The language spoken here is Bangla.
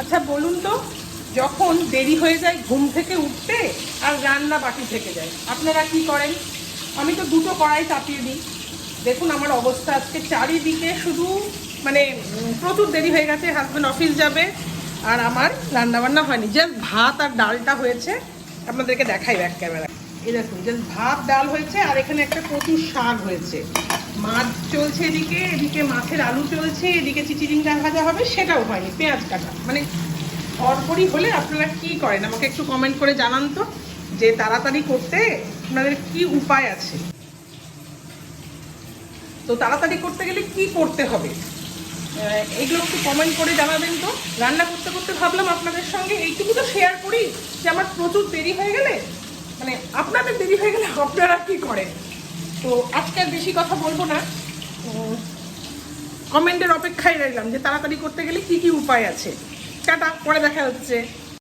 আচ্ছা বলুন তো, যখন দেরি হয়ে যায় ঘুম থেকে উঠতে আর রান্না বাকি থেকে যায়, আপনারা কি করেন? আমি তো দুটো কড়াই চাপিয়ে দিই। দেখুন আমার অবস্থা আজকে চারিদিকে শুধু মানে প্রচুর দেরি হয়ে গেছে হাজব্যান্ড অফিস যাবে আর আমার রান্না বান্না হয়নি। জাস্ট ভাত আর ডালটা হয়েছে, আপনাদেরকে দেখাই ব্যাক ক্যামেরা এই দেখুন জাস্ট ভাত, ডাল হয়েছে আর এখানে একটা প্রচুর শাক হয়েছে। মাছ চলছে এদিকে এদিকে মাছের আলু চলছে, এদিকে চিচিরিংটা ভাজা হবে, সেটাও হয়নি, পেঁয়াজ কাটা। মানে পরপরই হলে আপনারা কি করেন? আমাকে একটু কমেন্ট করে জানান তো, যে তাড়াতাড়ি করতে আপনাদের কি উপায় আছে? তো তাড়াতাড়ি করতে গেলে কি করতে হবে? এইগুলো একটু কমেন্ট করে জানাবেন তো। রান্না করতে করতে ভাবলাম আপনাদের সঙ্গে, এইটুকু তো শেয়ার করি, যে আমার প্রচুর দেরি হয়ে গেলে মানে আপনাদের দেরি হয়ে গেলে আপনারা কি করেন? তো আজকে আর বেশি কথা বলব না। কমেন্টের অপেক্ষায় রইলাম যে তাড়াতাড়ি করতে গেলে কি কি উপায় আছে। টাটা, পরে দেখা হচ্ছে।